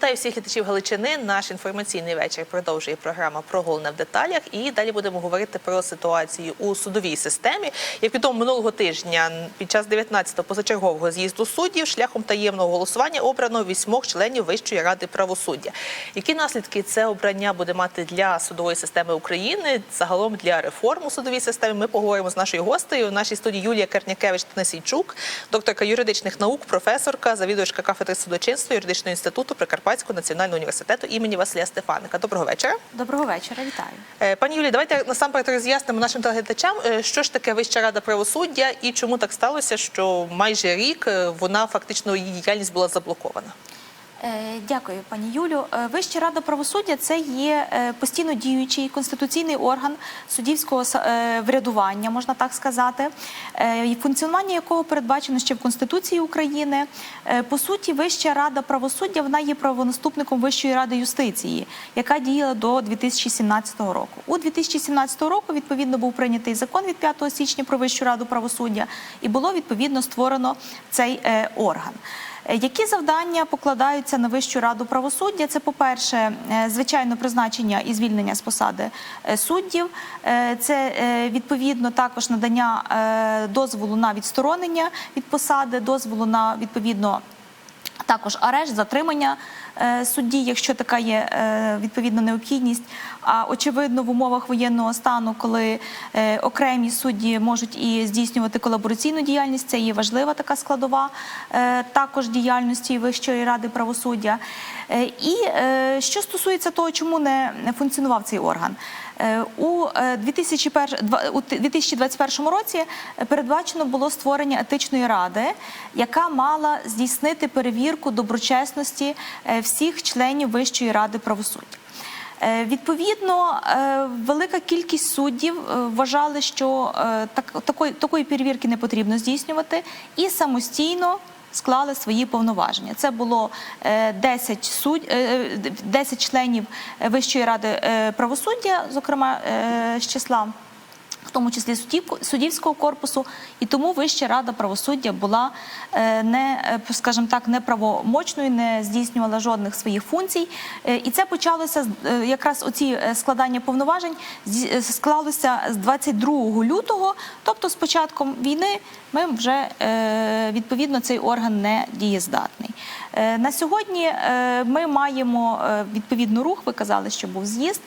Вітаю всіх глядачів Галичини. Наш інформаційний вечір продовжує програма про головне в деталях. І далі будемо говорити про ситуацію у судовій системі. Як відомо минулого тижня під час 19-го позачергового з'їзду суддів шляхом таємного голосування обрано вісьмох членів Вищої ради правосуддя. Які наслідки це обрання буде мати для судової системи України, загалом для реформ у судовій системі? Ми поговоримо з нашою гостею. В нашій студії Юлія Кернякевич Танасійчук, докторка юридичних наук, професорка, завідувачка кафедри судочинства юридичного інституту Прикарпатського національного університету імені Василя Стефаника. Доброго вечора. Доброго вечора, вітаю. Е, Пані Юлі, давайте насамперед роз'яснимо нашим телеглядачам, е, що ж таке Вища рада правосуддя і чому так сталося, що майже рік е, вона фактично її діяльність була заблокована. Е, Дякую, пані Юлю. Е, Вища рада правосуддя це є е, постійно діючий конституційний орган суддівського врядування, можна так сказати, функціонування якого передбачено ще в Конституції України. По суті, Вища рада правосуддя вона є правонаступником Вищої ради юстиції, яка діяла до 2017 року. У 2017 року відповідно був прийнятий закон від 5 січня про Вищу раду правосуддя, і було відповідно створено цей орган. Е, Які завдання покладаються на Вищу раду правосуддя? Це, по-перше, е, звичайно, призначення і звільнення з посади е, суддів. Це відповідно також надання дозволу на відсторонення від посади, дозволу на відповідно. Також арешт, затримання е, судді, якщо така є е, відповідна необхідність. А очевидно, в умовах воєнного стану, коли е, окремі судді можуть і здійснювати колабораційну діяльність, це є важлива така складова також діяльності Вищої ради правосуддя. І що стосується того, чому не функціонував цей орган. Е, У е, 2001 два- у 2021 році е, передбачено було створення етичної ради, яка мала здійснити перевірку доброчесності е, всіх членів Вищої ради правосуддя. Е, Відповідно, е, велика кількість суддів е, вважали, що е, так, такої, такої перевірки не потрібно здійснювати, і самостійно склали свої повноваження. Це було е, 10, судь, е, е, 10 членів Вищої ради правосуддя, зокрема з числа. В тому числі суддів- суддівського корпусу, і тому Вища рада правосуддя була е, не, е, скажімо так, неправомочною, не здійснювала жодних своїх функцій. Е, І це почалося якраз оці складання повноважень склалося з 22 лютого, тобто з початком війни ми вже відповідно цей орган не дієздатний. На сьогодні ми маємо відповідну рух. Ви казали, що був з'їзд.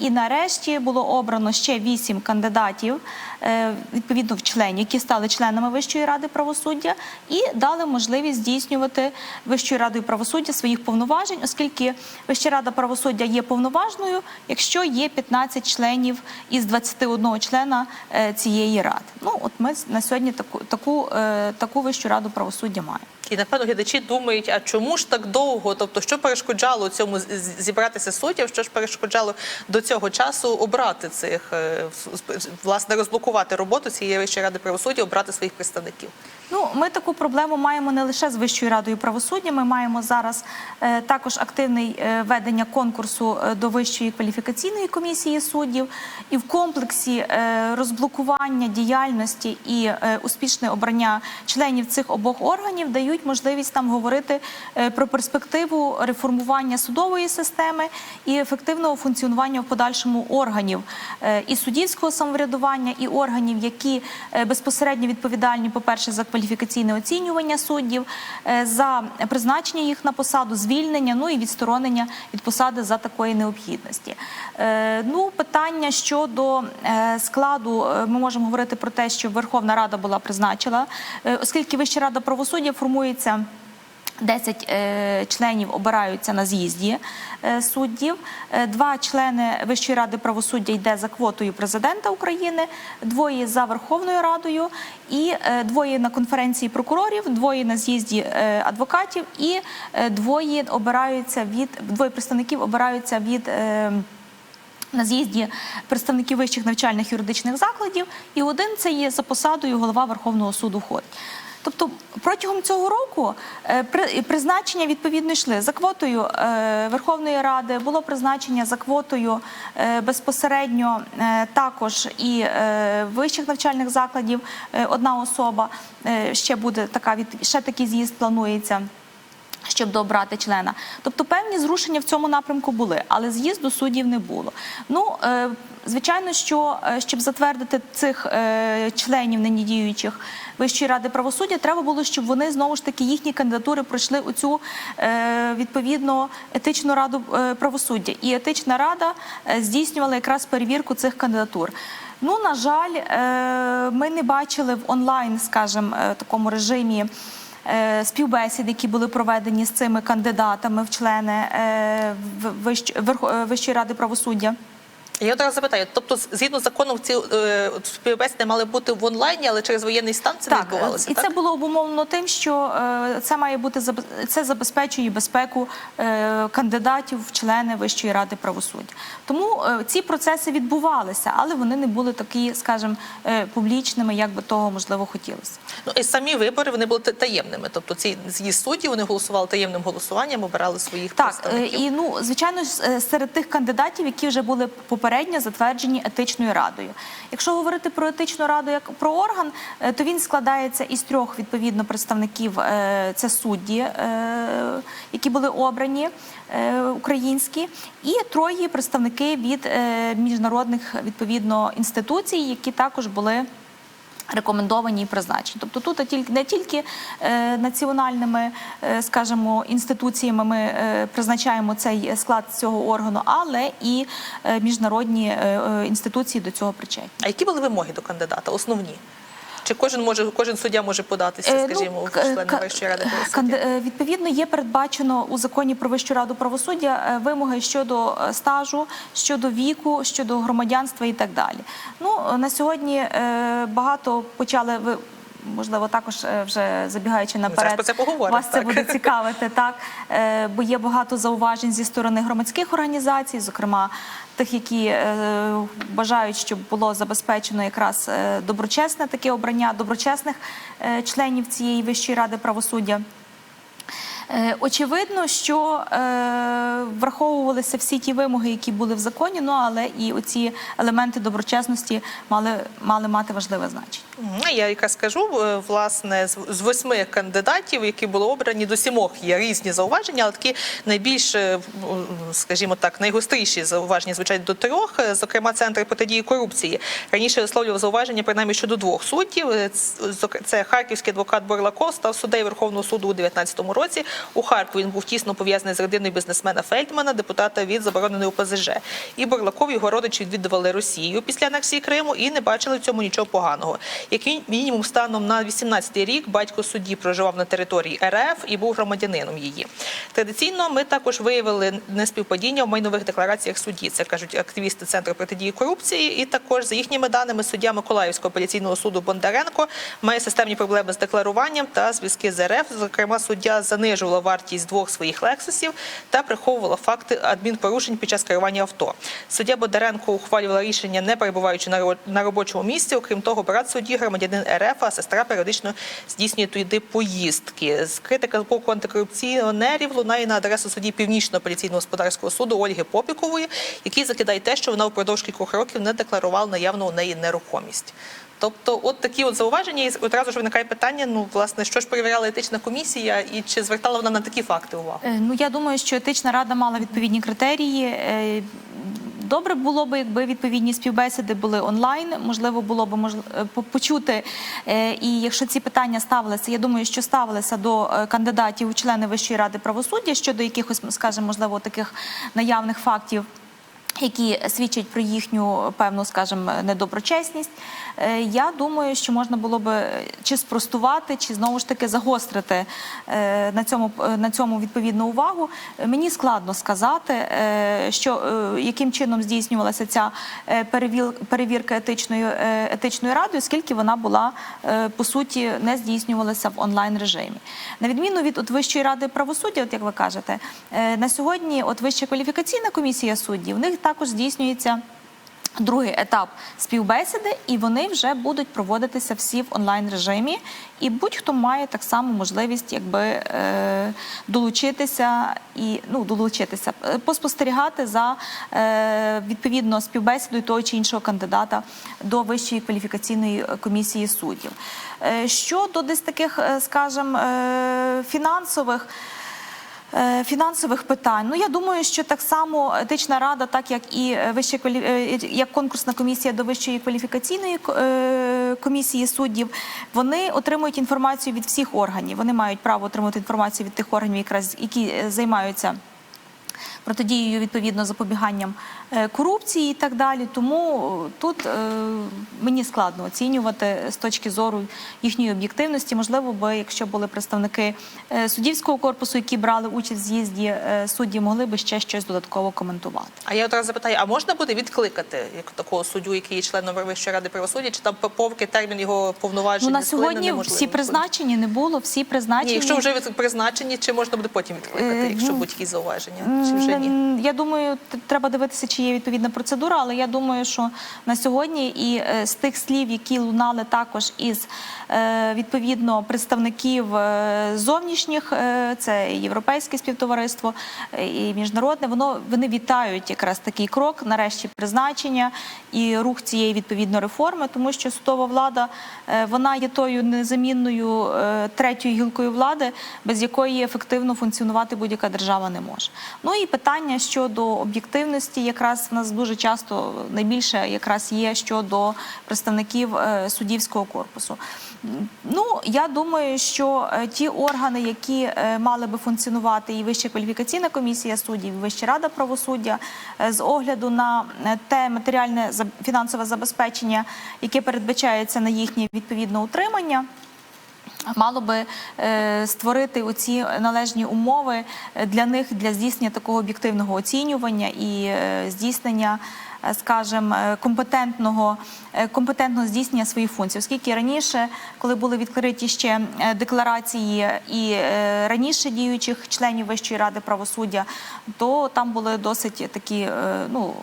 І нарешті було обрано ще вісім кандидатів, е, відповідно в членів, які стали членами Вищої ради правосуддя, і дали можливість здійснювати Вищою радою правосуддя своїх повноважень, оскільки Вища рада правосуддя є повноважною, якщо є 15 членів із 21 члена е, цієї ради. Ну от ми на сьогодні таку таку, е, таку Вищу раду правосуддя маємо. І напевно глядачі думають, а чому ж так довго? Тобто, що перешкоджало цьому зібратися суддів? Що ж перешкоджало до цього часу обрати цих е, власне розблокувати роботу цієї Вищої ради правосуддя, обрати своїх представників? Ну, ми таку проблему маємо не лише з Вищою радою правосуддя. Ми маємо зараз е, також активне ведення конкурсу е, до Вищої кваліфікаційної комісії суддів, і в комплексі е, розблокування діяльності і е, успішне обрання членів цих обох органів дають можливість нам говорити е, про перспективу реформування судової системи і ефективного функціонування в подальшому органів е, і суддівського самоврядування, і органів, які е, безпосередньо відповідальні, по-перше, за кваліфікаційне оцінювання суддів, за призначення їх на посаду, звільнення, ну і відсторонення від посади за такої необхідності. Ну, питання щодо складу, ми можемо говорити про те, що Верховна Рада була призначила, оскільки Вища рада правосуддя формується. 10 е, членів обираються на з'їзді е, суддів. Е, Два члени Вищої ради правосуддя йде за квотою президента України, двоє за Верховною Радою, і двоє на конференції прокурорів, двоє на з'їзді адвокатів, і двоє обираються від двоє представників обираються від. на з'їзді представників вищих навчальних юридичних закладів, і один це є за посадою голова Верховного суду входить. Тобто протягом цього року е, при- призначення відповідно йшли за квотою е, Верховної Ради, було призначення за квотою е, безпосередньо також і вищих навчальних закладів одна особа. Ще буде така від ще такий з'їзд планується. Що щоб дообрати члена. Тобто певні зрушення в цьому напрямку були, але з'їзду суддів не було. Ну, е, звичайно, що е, щоб затвердити цих е, членів нині діючих Вищої ради правосуддя, треба було, щоб вони знову ж таки їхні кандидатури пройшли у цю відповідно етичну раду правосуддя. І етична рада здійснювала якраз перевірку цих кандидатур. Ну, на жаль, ми не бачили в онлайн, скажімо, такому режимі. Е, Співбесід, які були проведені з цими кандидатами в члени е, е, Вищої ради правосуддя. Я одразу запитаю, тобто, згідно з законом, ці е, співбесіди мали бути в онлайні, але через воєнний стан це не Так, відбувалося. і так? це було обумовлено тим, що е, це має бути це забезпечує безпеку е, кандидатів в члени Вищої ради правосуддя. Тому е, ці процеси відбувалися, але вони не були такі, скажімо, е, публічними, як би того можливо хотілося. Ну і самі вибори вони були таємними. Тобто ці з'їзд суддів вони голосували таємним голосуванням, обирали своїх Так, е, представників. і ну звичайно е, серед тих кандидатів, які вже були попередньо затверджені етичною радою. Якщо говорити про етичну раду як про орган, е, то він складається із трьох відповідно представників: е, це судді, е, які були обрані українські, і троє представники від міжнародних відповідно інституцій, які також були. Рекомендовані і призначені. Тобто тут не тільки е, національними, е, скажімо, інституціями ми е, призначаємо цей склад цього органу, але і міжнародні інституції до цього причетні. А які були вимоги до кандидата? Основні? Чи кожен може кожен суддя може податися, Е, скажімо, ну, в к- члени Вищої ради правосуддя? е, Відповідно, є передбачено у законі про Вищу раду правосуддя е, вимоги щодо стажу, щодо віку, щодо громадянства і так далі. Ну на сьогодні багато почали ви. Можливо, також е, вже забігаючи наперед, про це поговоримо, вас це так. буде цікавити, так Е, бо є багато зауважень зі сторони громадських організацій, зокрема тих, які е, бажають, щоб було забезпечено якраз доброчесне таке обрання доброчесних членів цієї вищої ради правосуддя. Е, Очевидно, що е, враховувалися всі ті вимоги, які були в законі, ну але і оці елементи доброчесності мали, мали мати важливе значення. Я якраз скажу, е, власне, з- восьми кандидатів, які були обрані, до сімох є різні зауваження, але такі найбільш, скажімо так, найгостріші зауваження звучать до трьох. Зокрема, центр протидії корупції раніше висловлював зауваження принаймні щодо двох суддів. Це харківський адвокат Борлаков став суддею Верховного суду у 2019 році. У Харкові він був тісно пов'язаний з родиною бізнесмена Фельдмана, депутата від забороненої ОПЗЖ. І Борлаков його родичі відвідували Росію після анексії Криму і не бачили в цьому нічого поганого. Як мі- мінімум, станом на 18-й рік батько судді проживав на території РФ і був громадянином її. Традиційно ми також виявили неспівпадіння в майнових деклараціях судді. Це кажуть активісти центру протидії корупції. І також за їхніми даними суддя Миколаївського апеляційного суду Бондаренко має системні проблеми з декларуванням та зв'язки з РФ. Зокрема, суддя занижувала вартість двох своїх лексусів та приховувала факти адмінпорушень під час керування авто. Суддя Бондаренко ухвалювала рішення, не перебуваючи на робочому місці. Окрім того, брат судді громадянин РФ, а сестра періодично здійснює туди поїздки. З критика з боку антикорупціонерів лунає на адресу судді Північного апеляційного господарського суду Ольги Попікової, який закидає те, що вона впродовж кількох років не декларувала наявну у неї нерухомість. Тобто, от такі от зауваження, і одразу ж виникає питання: ну власне, що ж перевіряла етична комісія, і чи звертала вона на такі факти увагу? Е, Ну я думаю, що етична рада мала відповідні критерії. Е, Добре було б, якби відповідні співбесіди були онлайн. Можливо, було б мож... е, почути. І якщо ці питання ставилися, я думаю, що ставилися до кандидатів у члени Вищої ради правосуддя щодо якихось, скажімо, можливо, таких наявних фактів. Які свідчать про їхню певну, скажімо, недоброчесність, Е, я думаю, що можна було би чи спростувати, чи знову ж таки загострити е, на цьому е, на цьому відповідну увагу. Мені складно сказати, що яким чином здійснювалася ця перевірка етичною етичною радою, оскільки вона була по суті не здійснювалася в онлайн режимі. На відміну від от Вищої ради правосуддя, от як ви кажете, на сьогодні, от Вища кваліфікаційна комісія суддів, в них також здійснюється. Другий етап співбесіди, і вони вже будуть проводитися всі в онлайн режимі. І будь-хто має так само можливість, якби е, долучитися і ну долучитися, е, поспостерігати за е, відповідно співбесідою того чи іншого кандидата до вищої кваліфікаційної комісії суддів. Щодо десь таких, скажімо, фінансових. Е, Фінансових питань. Ну я думаю, що так само етична рада, так як і е, вища е, як конкурсна комісія до вищої кваліфікаційної комісії суддів, вони отримують інформацію від всіх органів. Вони мають право отримати інформацію від тих органів, якраз які займаються. Протидією відповідно запобіганням корупції і так далі. Тому е, тут е, мені складно оцінювати з точки зору їхньої об'єктивності. Можливо, би якщо були представники е, суддівського корпусу, які брали участь в з'їзді е, судді, могли би ще щось додатково коментувати. А я одразу запитаю: а можна буде відкликати як такого суддю, який є членом Вищої ради правосуддя, чи там поки термін його повноважень Ну на сьогодні всі призначені не було, всі призначені. Ні, якщо вже призначені, чи можна буде потім відкликати, Е, якщо ну, будуть якісь зауваження, чи вже ні? Я думаю, треба дивитися, чи є відповідна процедура, але я думаю, що на сьогодні і е, з тих слів, які лунали також із е, відповідно представників е, зовнішніх, це європейське співтовариство і міжнародне, воно вони вітають якраз такий крок, нарешті призначення і рух цієї відповідно реформи, тому що судова влада вона є тою незамінною третьою гілкою влади, без якої ефективно функціонувати будь-яка держава не може. Ну і питання щодо об'єктивності, якраз в нас дуже часто найбільше якраз є щодо представників е, суддівського корпусу. Ну я думаю, що е, ті органи, які е, мали би функціонувати, і Вища кваліфікаційна комісія суддів, і Вища рада правосуддя, з огляду на те матеріальне фінансове забезпечення, яке передбачається на їхнє відповідне утримання. Мало би е, створити оці належні умови е, для них для здійснення такого об'єктивного оцінювання і е, здійснення, скажімо, е, компетентного е, компетентного здійснення своїх функцій, оскільки раніше, коли були відкриті ще е, декларації і е, раніше діючих членів Вищої ради правосуддя, то там були досить такі е, ну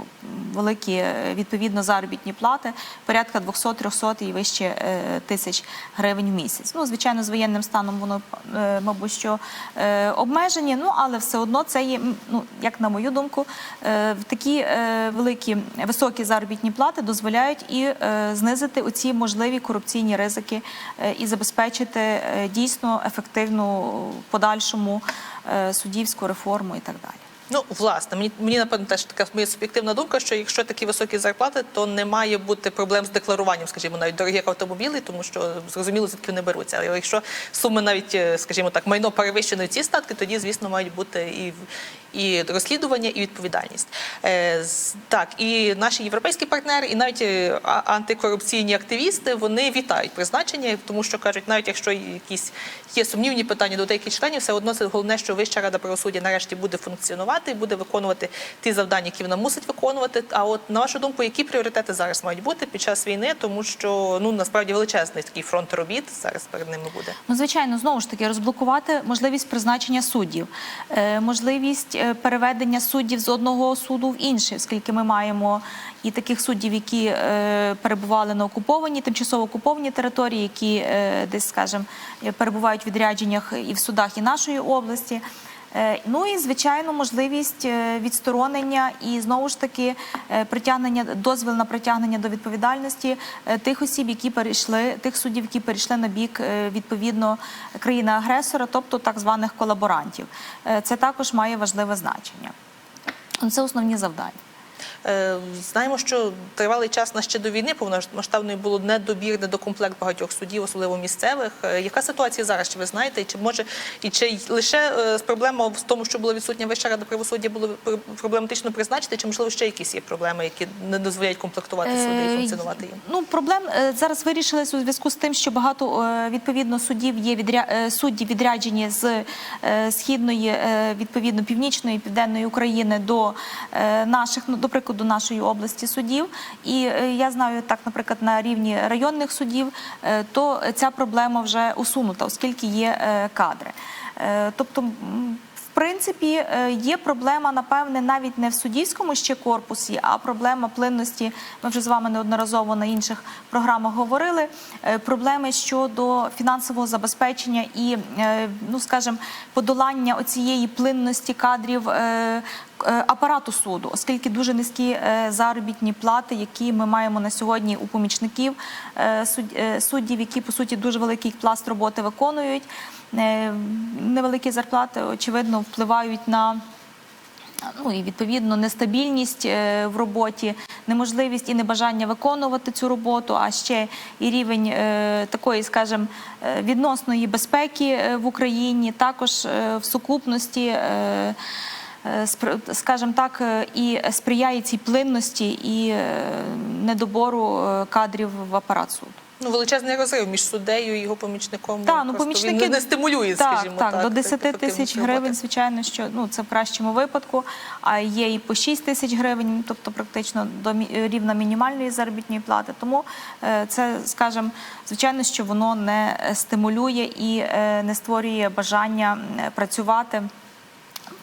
великі е, відповідно заробітні плати, порядка 200-300 і вище е, тисяч гривень в місяць. Ну, звичайно, з воєнним станом воно е, мабуть, що е, обмежені. Ну але все одно це є, ну як на мою думку, е, такі е, великі високі заробітні плати дозволяють і е, знизити оці можливі корупційні ризики е, і забезпечити е, дійсно ефективну подальшому судівську реформу і так далі. Ну, власне, мені мені напевно теж така моя суб'єктивна думка, що якщо такі високі зарплати, то не має бути проблем з декларуванням, скажімо, навіть дорогих автомобілів, тому що зрозуміло, звідки вони беруться. Але якщо суми навіть, е, скажімо так, майно перевищено ці статки, тоді, звісно, мають бути і і розслідування, і відповідальність. Е, так, і наші європейські партнери, і навіть е, антикорупційні активісти вони вітають призначення, тому що кажуть, навіть якщо якісь є сумнівні питання до деяких членів, все одно це головне, що Вища рада правосуддя нарешті буде функціонувати і буде виконувати ті завдання, які вона мусить виконувати. А от на вашу думку, які пріоритети зараз мають бути під час війни, тому що ну насправді величезний такий фронт робіт зараз перед ними буде. Ну, звичайно, знову ж таки, розблокувати можливість призначення суддів, е, можливість е, переведення суддів з одного суду в інший, оскільки ми маємо і таких суддів, які е, перебували на окупованій, тимчасово окупованій території, які десь, скажімо, перебувають в відрядженнях і в судах і нашої області. Е, Ну і звичайно, можливість е, відсторонення і знову ж таки е, притягнення дозвіл на притягнення до відповідальності тих осіб, які перейшли, тих суддів, які перейшли на бік відповідно країни-агресора, тобто так званих колаборантів. Це також має важливе значення. Це основні завдання. Е, Знаємо, що тривалий час на ще до війни повномасштабної було недобір, недокомплект багатьох судів, особливо місцевих. Е, Яка ситуація зараз? Чи ви знаєте? І Чи може і чи лише е, проблема в тому, що була відсутня Вища рада правосуддя, було пр- проблематично призначити, чи можливо ще якісь є проблеми, які не дозволяють комплектувати суди і функціонувати їм? Ну проблем зараз вирішились у зв'язку з тим, що багато відповідно суддів є відря... судді відряджені з східної, відповідно північної південної України до наших, ну до прикладу, нашої області суддів. І е, я знаю так, наприклад, на рівні районних суддів, е, то ця проблема вже усунута, оскільки є е, кадри. Тобто. в принципі, є проблема, напевне, навіть не в суддівському ще корпусі, а проблема плинності. Ми вже з вами неодноразово на інших програмах говорили. Проблеми щодо фінансового забезпечення і, ну скажімо, подолання оцієї плинності кадрів. Е, Апарату суду, оскільки дуже низькі е, заробітні плати, які ми маємо на сьогодні у помічників е, суд- суддів, які по суті дуже великий пласт роботи виконують. Невеликі зарплати, очевидно, впливають на ну і відповідно нестабільність в роботі, неможливість і небажання виконувати цю роботу, а ще і рівень такої, скажімо, відносної безпеки в Україні, також в сукупності. Е, Скажімо так, е, і сприяє цій плинності і е, недобору кадрів в апарат суду. Ну, величезний розрив між суддею і його помічником. Так, ну помічники він не стимулює, скажімо так, так. до 10 ефективність тисяч гривень, звичайно, що ну це в кращому випадку. А є і по 6 тисяч гривень, тобто практично до рівня мінімальної заробітної плати. Тому це, скажімо, звичайно, що воно не стимулює і не створює бажання працювати.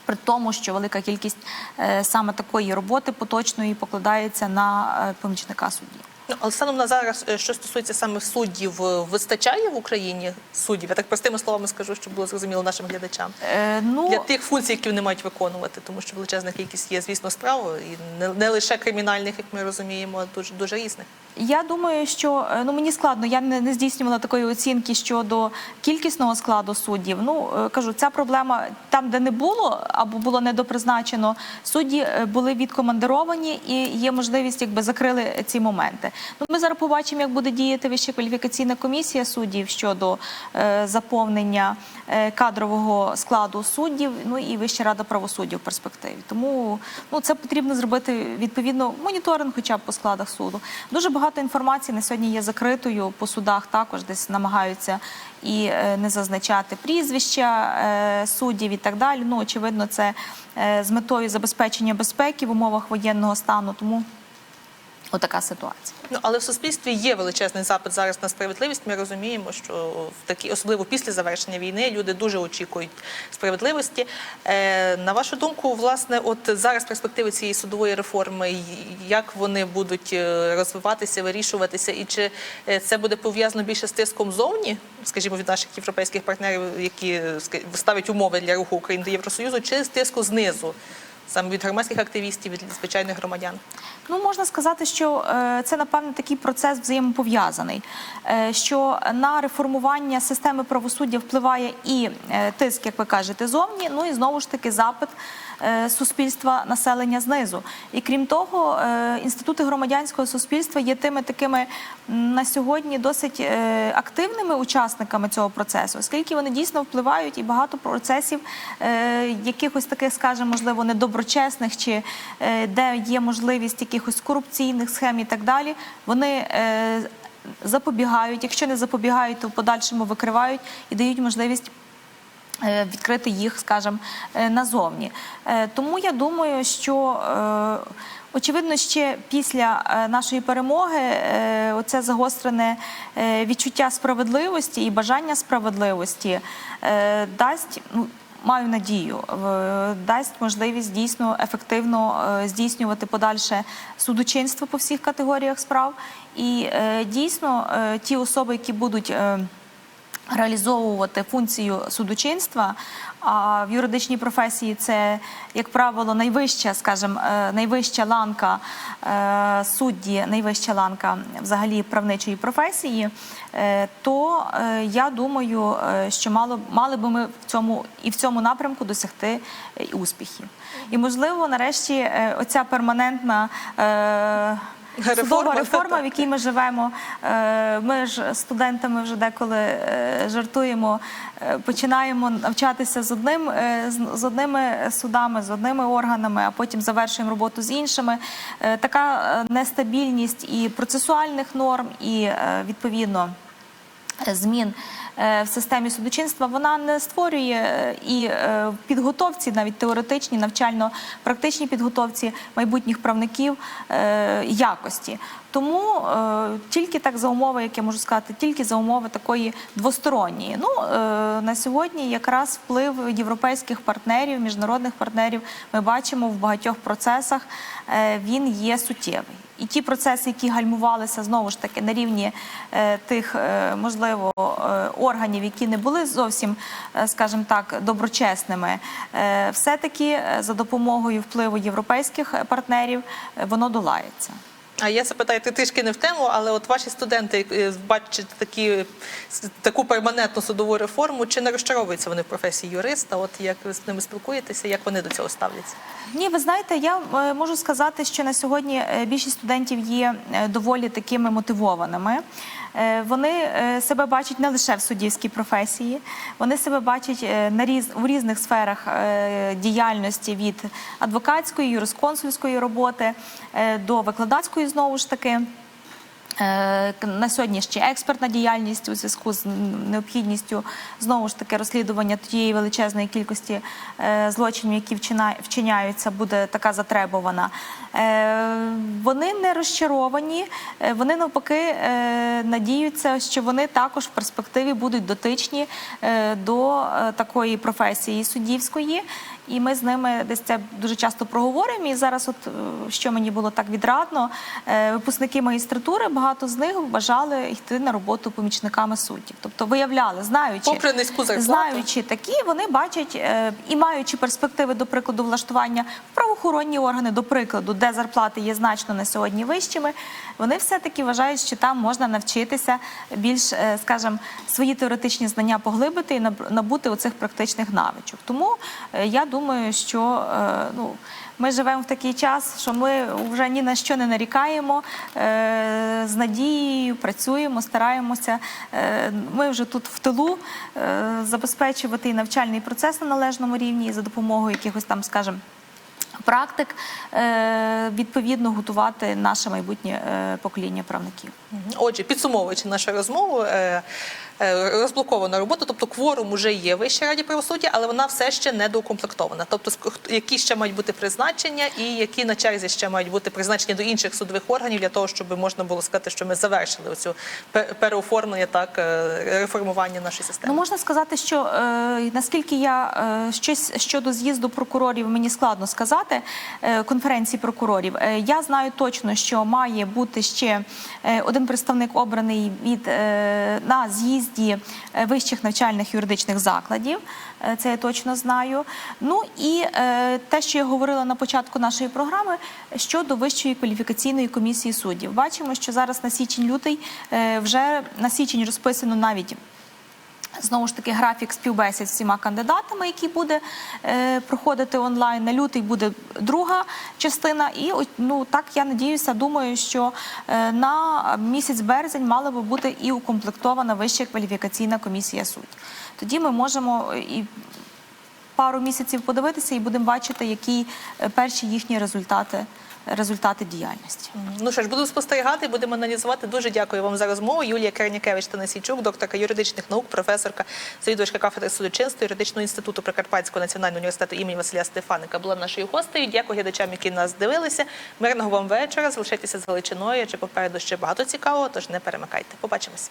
При тому, що велика кількість е, саме такої роботи поточної покладається на е, помічника судді. Ну, але станом на зараз, е, що стосується саме суддів, вистачає в Україні суддів? Я так простими словами скажу, щоб було зрозуміло нашим глядачам. Е, ну, Для тих функцій, які вони мають виконувати, тому що величезна кількість є, звісно, справ, і не, не лише кримінальних, як ми розуміємо, а дуже дуже різних. Я думаю, що е, ну мені складно. Я не, не здійснювала такої оцінки щодо кількісного складу суддів. Ну е, кажу, ця проблема там, де не було або було недопризначено, судді е, були відкомандировані і є можливість, якби закрили ці моменти. Ну ми зараз побачимо, як буде діяти вища кваліфікаційна комісія суддів щодо е, заповнення е, кадрового складу суддів. Ну і Вища рада правосуддя в перспективі. Тому ну це потрібно зробити відповідно моніторинг, хоча б по складах суду. Дуже багато інформації на сьогодні є закритою по судах. Також десь намагаються і е, не зазначати прізвища е, суддів і так далі. Ну очевидно, це е, з метою забезпечення безпеки в умовах воєнного стану. Тому отака ситуація. Ну але в суспільстві є величезний запит зараз на справедливість. Ми розуміємо, що в такі, особливо після завершення війни, люди дуже очікують справедливості. Е, на вашу думку, власне, от зараз перспективи цієї судової реформи, як вони будуть е, розвиватися, вирішуватися, і чи е, це буде пов'язано більше з тиском зовні, скажімо, від наших європейських партнерів, які ставлять умови для руху України до Євросоюзу, чи з тиску знизу, саме від громадських активістів, від звичайних громадян? Ну, можна сказати, що е, це напевно такий процес взаємопов'язаний, е, що на реформування системи правосуддя впливає і е, тиск, як ви кажете, зовні, ну і знову ж таки запит суспільства населення знизу. І крім того, е, інститути громадянського суспільства є тими такими на сьогодні досить е, активними учасниками цього процесу, оскільки вони дійсно впливають і багато процесів, е, якихось таких, скажімо, можливо, недоброчесних, чи е, де є можливість якихось корупційних схем і так далі, вони е, запобігають. Якщо не запобігають, то в подальшому викривають і дають можливість. Е, Відкрити їх, скажімо, е, назовні. Е, Тому я думаю, що очевидно ще після нашої перемоги оце загострене відчуття справедливості і бажання справедливості дасть. ну, Маю надію, дасть можливість дійсно ефективно здійснювати подальше судочинство по всіх категоріях справ. І дійсно ті особи, які будуть реалізовувати функцію судочинства. А в юридичній професії це, як правило, найвища, скажімо, е, найвища ланка е, судді, найвища ланка взагалі правничої професії. е, То я думаю, що мало мали би ми в цьому і в цьому напрямку досягти успіхів. І можливо, нарешті, оця перманентна. Судова Реформа, в якій ми живемо. Е, Ми ж студентами вже деколи е, жартуємо, е, починаємо навчатися з одним з- одними судами, з одними органами, а потім завершуємо роботу з іншими. Така нестабільність і процесуальних норм, і відповідно змін е, в системі судочинства, вона не створює е, і е, підготовці, навіть теоретичній, навчально-практичній підготовці майбутніх правників якості. Тому е, тільки так за умови, як я можу сказати, тільки за умови такої двосторонньої. Ну е, на сьогодні якраз вплив європейських партнерів, міжнародних партнерів ми бачимо в багатьох процесах. е, Він є суттєвий. І ті процеси, які гальмувалися знову ж таки на рівні е, тих, е, можливо, е, органів, які не були зовсім, е, скажімо так, доброчесними, е, все-таки е, за допомогою впливу європейських партнерів е, воно долається. А я запитаю, ти трішки не в тему, але от ваші студенти е, бачать такі, таку перманентну судову реформу, чи не розчаровуються вони в професії юриста? От як ви з ними спілкуєтеся, як вони до цього ставляться? Ні, ви знаєте, я е, можу сказати, що на сьогодні е, більшість студентів є доволі такими мотивованими. Е, Вони е, себе бачать не лише в суддівській професії, вони себе бачать е, на різ, у різних сферах діяльності від адвокатської, юрисконсульської роботи до викладацької знову ж таки. Е, На сьогодні ще експертна діяльність у зв'язку з необхідністю знову ж таки розслідування тієї величезної кількості е, злочинів, які вчиняються, буде така затребувана. Е, Вони не розчаровані, вони навпаки надіються, що вони також в перспективі будуть дотичні до такої професії суддівської. І ми з ними десь це дуже часто проговоримо. І зараз, от е, що мені було так відрадно, е, випускники магістратури, багато з них бажали йти на роботу помічниками суддів. Тобто виявляли, знаючи, Попри низьку зарплату. знаючи такі, вони бачать е, і маючи перспективи, до прикладу, влаштування в правоохоронні органи, до прикладу, де зарплати є значно на сьогодні вищими, вони все-таки вважають, що там можна навчитися більш, скажімо, свої теоретичні знання поглибити і наб- набути оцих практичних навичок. Тому я думаю, що е, ну. Ми живемо в такий час, що ми вже ні на що не нарікаємо, е, з надією працюємо, стараємося. Е, Ми вже тут в тилу забезпечувати навчальний процес на належному рівні і за допомогою якихось там, скажімо, практик відповідно готувати наше майбутнє покоління правників. Отже, підсумовуючи нашу розмову, Е, розблокована робота, тобто кворум уже є в Вищій раді правосуддя, але вона все ще не доукомплектована. Тобто, які ще мають бути призначення, і які на черзі ще мають бути призначення до інших судових органів для того, щоб можна було сказати, що ми завершили оцю переоформлення так е, реформування нашої системи. Ну, можна сказати, що е, наскільки я щось щодо з'їзду прокурорів мені складно сказати конференції прокурорів. Я знаю точно, що має бути ще один представник обраний від на з'їзд. 200 е, вищих навчальних юридичних закладів. Е, це я точно знаю. Ну і е, те, що я говорила на початку нашої програми щодо вищої кваліфікаційної комісії суддів. бачимо, що зараз на січень-лютий вже на січень розписано навіть. Знову ж таки, графік співбесід з всіма кандидатами, які буде е, проходити онлайн. На лютий буде друга частина. І ну так я надіюся, думаю, що е, на місяць березень мала би бути і укомплектована вища кваліфікаційна комісія суддів. Тоді ми можемо е, і пару місяців подивитися і будемо бачити, які е, перші їхні результати, результати діяльності. Ну що ж, буду спостерігати, будемо аналізувати. Дуже дякую вам за розмову. Юлія Кернікевич Танасійчук, докторка юридичних наук, професорка, завідувачка кафедри судочинства юридичного інституту Прикарпатського національного університету імені Василя Стефаника була нашою гостею. Дякую глядачам, які нас дивилися. Мирного вам вечора. Залишайтеся з Галичиною, адже попереду ще багато цікавого, тож не перемикайте. Побачимось.